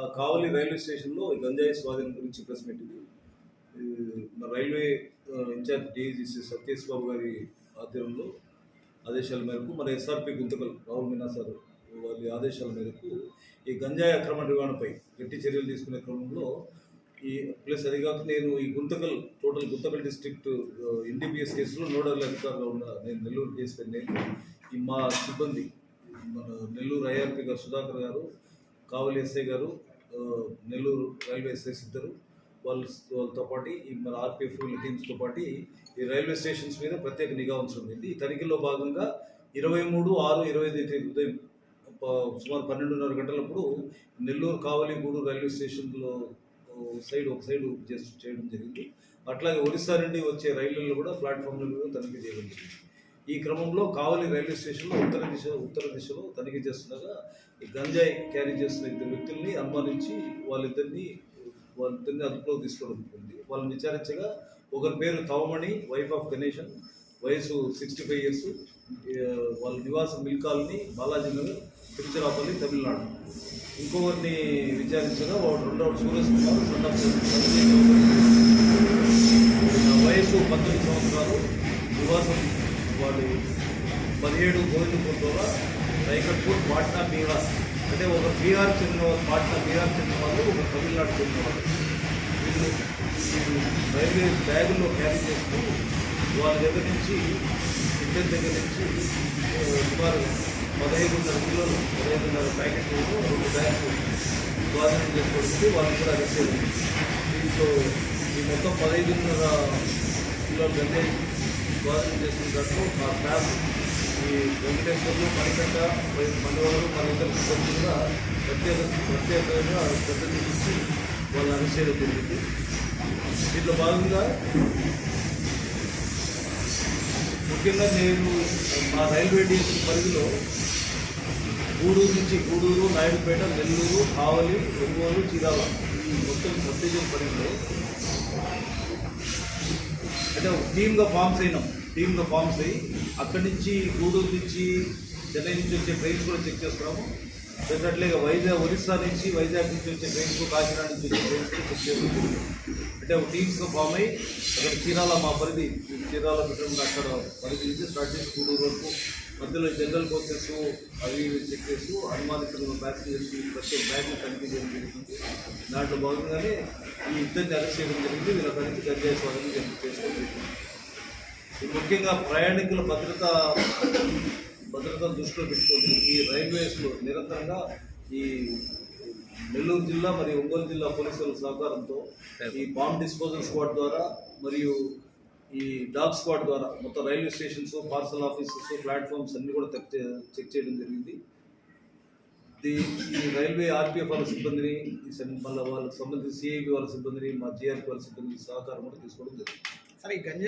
ఆ, కావలి రైల్వే స్టేషన్లో ఈ గంజాయి స్వాధీనం గురించి ప్రెస్ మీట్ మన railway incharge DIGC Satyesh Babu గారి ఆధ్వర్యంలో ఆదేశాల మేరకు మన ఎస్ఆర్పి గుంతకల్ రాహుల్ మీనా సార్ వారి ఆదేశాల మేరకు ఈ గంజాయి అక్రమ నిర్వహణపై గట్టి చర్యలు తీసుకునే క్రమంలో ఈ ప్లస్ అది కాక నేను ఈ Guntakal total Guntakal district NDPS కేసులో నోడల్ అధికారులు ఉన్న నేను నెల్లూరు కేసు నేను ఈ మా సిబ్బంది మన నెల్లూరు ఐఆర్పి గారు సుధాకర్ గారు కావలి ఎస్ఐ గారు నెల్లూరు రైల్వే స్టేషన్ ఇద్దరు. వాళ్ళు వాళ్ళతో పాటు ఈ మన ఆర్పిఎఫ్ టీమ్స్తో పాటు ఈ రైల్వే స్టేషన్స్ మీద ప్రత్యేక నిఘా ఉంచుంది ఈ తనిఖీలో భాగంగా ఇరవై మూడు ఆరు ఇరవై ఐదు తేదీ ఉదయం సుమారు పన్నెండున్నర గంటలప్పుడు నెల్లూరు కావలిగూడు రైల్వే స్టేషన్లో సైడ్ ఒక సైడ్ చేసి చేయడం జరిగింది. అట్లాగే ఒరిస్సా నుండి వచ్చే రైళ్ళలో కూడా ప్లాట్ఫామ్ల మీద తనిఖీ చేయడం జరిగింది. ఈ క్రమంలో కావలి రైల్వే స్టేషన్లో ఉత్తర దిశ ఉత్తర దిశలో తనిఖీ చేస్తుండగా ఈ గంజాయి క్యారీ చేస్తున్న ఇద్దరు వ్యక్తుల్ని అనుమానించి వాళ్ళిద్దరిని వాళ్ళిద్దరిని అదుపులోకి తీసుకోవడం జరిగింది. వాళ్ళని విచారించగా ఒకరి పేరు తవమణి వైఫ్ ఆఫ్ గణేషన్ వయసు సిక్స్టీ ఫైవ్ ఇయర్స్ వాళ్ళ నివాసం మిల్ కాలనీ బాలాజీ నగర్ తిరుచిరాపల్లి తమిళనాడు. ఇంకొకరిని విచారించగా వాడు రెండవ సూరజ్ కుమార్ వయసు పంతొమ్మిది సంవత్సరాలు నివాసం వాళ్ళు పదిహేడు గోవిందపూర్ ద్వారా రైకట్పూర్ పాట్నా బీహార్. అంటే ఒక బీహార్ చెందిన వాళ్ళు పాట్నా బీహార్ చెందిన వాళ్ళు ఒక తమిళనాడు చెందిన వాళ్ళు. వీళ్ళు వీళ్ళు రైల్వే బ్యాగుల్లో క్యారీ చేస్తూ వాళ్ళ దగ్గర నుంచి ఇద్దరి దగ్గర నుంచి సుమారు పదహైదున్నర కిలోలు పదహైదున్నర ప్యాకెట్లు రెండు బ్యాగులు స్వాధీనం చేసుకోవడానికి వాళ్ళు కూడా అరెస్ట్ అయ్యారు దీంతో ఈ మొత్తం పదహైదున్నర కిలోలు గంటే స్వాగతం చేసుకున్న మా స్టాఫ్ ఈ వెంకటేశ్వర్లు పనికట్ట మనవాళ్ళు మన ఇద్దరు కూడా ప్రత్యేక ప్రత్యేకంగా శ్రద్ధ చూపించి వాళ్ళని అరెస్ట్ జరిగింది. దీంట్లో భాగంగా ముఖ్యంగా నేను మా రైల్వే డివిజన్ పరిధిలో గూడూరు నుంచి గూడూరు నాయుడుపేట నెల్లూరు ఆవలి ఒంగోలు చీరాల ఈ మొత్తం సబ్ పరిధిలో అంటే ఒక టీమ్గా ఫామ్స్ అయినాం. టీమ్గా ఫామ్స్ అయ్యి అక్కడి నుంచి గూడూరు నుంచి చెన్నై నుంచి వచ్చే ట్రైన్స్ కూడా చెక్ చేస్తున్నాము. డెఫినెట్లీగా వైజాగ్ ఒరిస్సా నుంచి వైజాగ్ నుంచి వచ్చే ట్రైన్స్ కాకినాడ నుంచి వచ్చే ట్రైన్స్ కూడా చెక్ చేస్తున్నాము. అంటే ఒక టీమ్స్గా ఫామ్ అయ్యి అక్కడ చీరాల మా పరిధి చీరాల పెట్టడం అక్కడ పరిధి నుంచి స్టార్ట్ చేసి గూడూరు వరకు మధ్యలో జనరల్ కోచెస్ అవి ఇవి చెక్ చేస్తూ అనుమానితున్న ప్యాసింజర్స్ ప్రతి బ్యాగ్ని తనిఖీ చేయడం జరుగుతుంది. దాంట్లో భాగంగానే ఈ ఇద్దరిని అరెస్ట్ చేయడం జరిగింది. వీళ్ళ నుంచి గంజాయి స్వాధీనం చేసుకోవడం జరిగింది. ముఖ్యంగా ప్రయాణికుల భద్రత భద్రతను దృష్టిలో పెట్టుకొని ఈ రైల్వేస్లో నిరంతరంగా ఈ నెల్లూరు జిల్లా మరియు ఒంగోలు జిల్లా పోలీసుల సహకారంతో ఈ బాంబ్ డిస్పోజల్ స్క్వాడ్ ద్వారా మరియు ఈ డాగ్ స్క్వాడ్ ద్వారా మొత్తం railway stations parcel offices platforms అన్ని కూడా చెక్ చెక్ చేయడం జరిగింది. ఈ రైల్వే ఆర్పిఎఫ్ వాళ్ళ సిబ్బందిని ఈ మళ్ళీ వాళ్ళకి సంబంధించి సిఐబి వాళ్ళ సిబ్బందిని మా జిఆర్పి వాళ్ళ సిబ్బంది సహకారం కూడా తీసుకోవడం జరిగింది. సరే గంజా